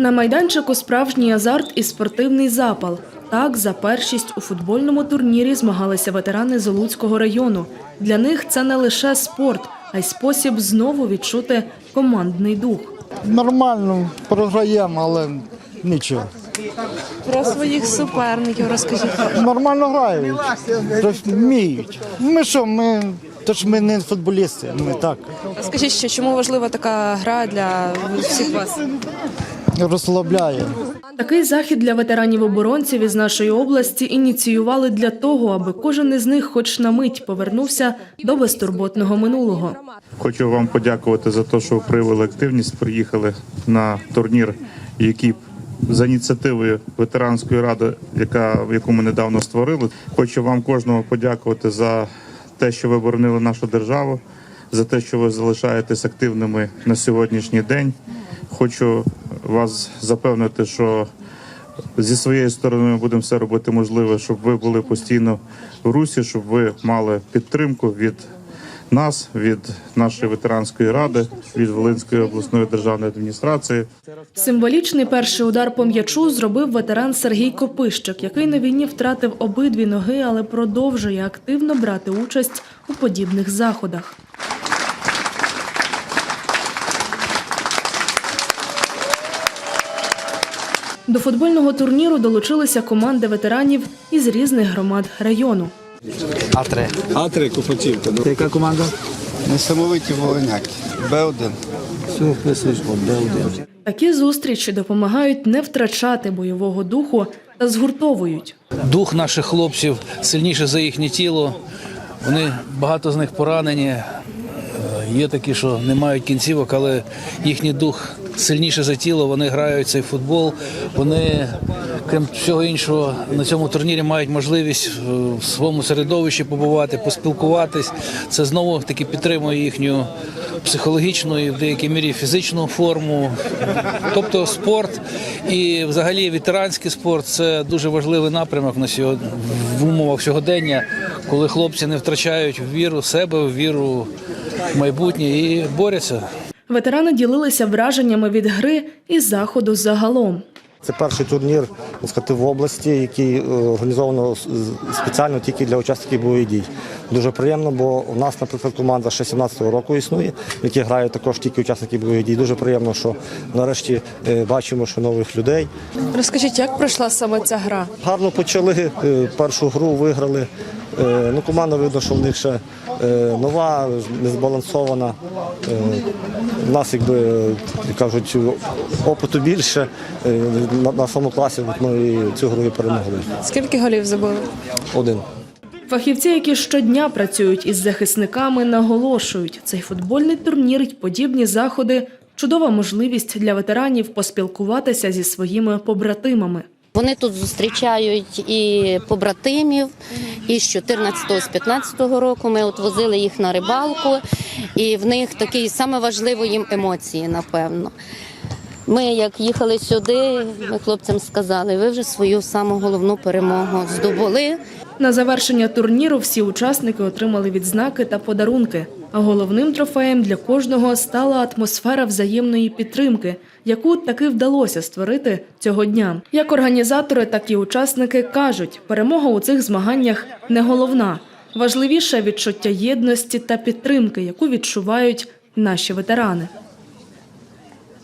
На майданчику справжній азарт і спортивний запал. Так, за першість у футбольному турнірі змагалися ветерани Золуцького району. Для них це не лише спорт, а й спосіб знову відчути командний дух. Нормально програємо, але нічого. Про своїх суперників розкажіть. Нормально грають, вміють. Ми що, ми, то ж ми не футболісти, ми так Скажіть, що чому важлива така гра для всіх вас? Розслабляє. Такий захід для ветеранів-оборонців із нашої області ініціювали для того, аби кожен із них, хоч на мить, повернувся до безтурботного минулого. Хочу вам подякувати за те, що ви проявили активність, приїхали на турнір, який за ініціативою ветеранської ради, яка яку ми недавно створили. Хочу вам кожного подякувати за те, що ви боронили нашу державу, за те, що ви залишаєтесь активними на сьогоднішній день. Хочу вас запевнити, що зі своєї сторони ми будемо все робити можливе, щоб ви були постійно в русі, щоб ви мали підтримку від нас, від нашої ветеранської ради, від Волинської обласної державної адміністрації. Символічний перший удар по м'ячу зробив ветеран Сергій Копищик, який на війні втратив обидві ноги, але продовжує активно брати участь у подібних заходах. До футбольного турніру долучилися команди ветеранів із різних громад району. А3. А3 Копачівка. Яка команда? Несамовиті волиняки. Б1. Все вписуєш по Б1. Такі зустрічі допомагають не втрачати бойового духу та згуртовують. дух наших хлопців сильніше за їхнє тіло. Вони багато з них поранені. Є такі, що не мають кінцівок, але їхній дух сильніше за тіло. Вони грають цей футбол. Вони, крім всього іншого, на цьому турнірі мають можливість е, в своєму середовищі побувати, поспілкуватись. Це знову таки підтримує їхню психологічну і в деякій мірі фізичну форму. Тобто спорт і взагалі ветеранський спорт це дуже важливий напрямок на сьогодні в умовах сьогодення, коли хлопці не втрачають віру в себе, в віру в майбутнє і борються. Ветерани ділилися враженнями від гри і заходу загалом. Це перший турнір сказати, в області, який е, організовано спеціально тільки для учасників бойових дій. Дуже приємно, бо у нас, наприклад, команда ще 17-го року існує, в якій грають також тільки учасники бойових дій. Дуже приємно, що нарешті е, бачимо, що нових людей. Розкажіть, як пройшла саме ця гра? Гарно почали, е, першу гру виграли. Ну, команда видно, що в них ще нова, незбалансована. У нас, якби кажуть, опиту більше на, на своєму класі ми і цю гру і перемогли. Скільки голів забили? Один. Фахівці, які щодня працюють із захисниками, наголошують, цей футбольний турнір й подібні заходи чудова можливість для ветеранів поспілкуватися зі своїми побратимами. Вони тут зустрічають і побратимів, і з 14-го, з 15-го року ми от возили їх на рибалку, і в них такі саме важливо їм емоції, напевно. Ми, як їхали сюди, ми хлопцям сказали, ви вже свою саму головну перемогу здобули. На завершення турніру всі учасники отримали відзнаки та подарунки. А головним трофеєм для кожного стала атмосфера взаємної підтримки, яку таки вдалося створити цього дня. Як організатори, так і учасники кажуть, перемога у цих змаганнях не головна. Важливіше відчуття єдності та підтримки, яку відчувають наші ветерани.